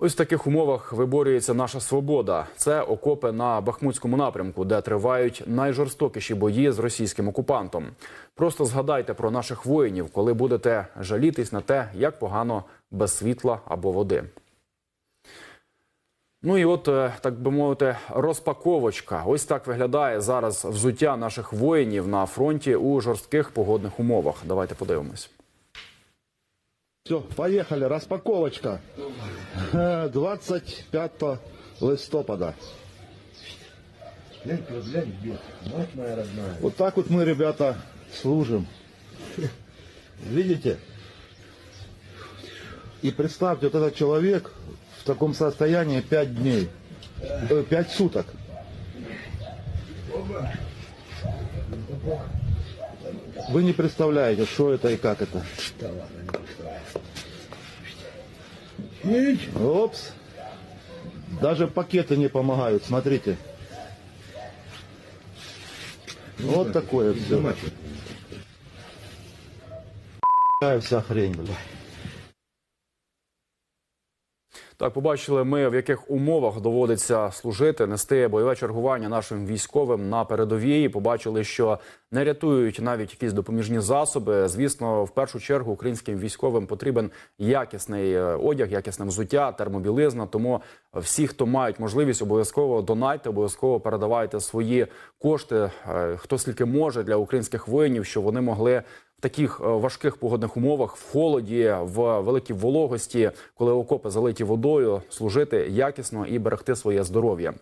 Ось в таких умовах виборюється наша свобода. Це окопи на Бахмутському напрямку, де тривають найжорстокіші бої з російським окупантом. Просто згадайте про наших воїнів, коли будете жалітись на те, як погано без світла або води. Ну і от, е, так би мовити, розпаковочка. Ось так виглядає зараз взуття наших воїнів на фронті у жорстких погодних умовах. Давайте подивимось. Все, поехали, распаковочка. Е, 25 листопада. Глянь, глянь, где. Мать моя родная. Вот так вот мы, ребята, служим. Видите? И представьте, вот этот человек в таком состоянии 5 дней, 5 суток. Вы не представляете, что это и как это. Опс. Даже пакеты не помогают, смотрите. Вот такое все. Такая вся хрень, бля. Так, побачили ми, в яких умовах доводиться служити, нести бойове чергування нашим військовим на передовій. Побачили, що не рятують навіть якісь допоміжні засоби. Звісно, в першу чергу українським військовим потрібен якісний е, одяг, якісне взуття, термобілизна. Тому всі, хто мають можливість, обов'язково донайте, обов'язково передавайте свої кошти, е, хто скільки може для українських воїнів, щоб вони могли в таких е, важких погодних умовах, в холоді, в великій вологості, коли окопи залиті водою, служити якісно і берегти своє здоров'я.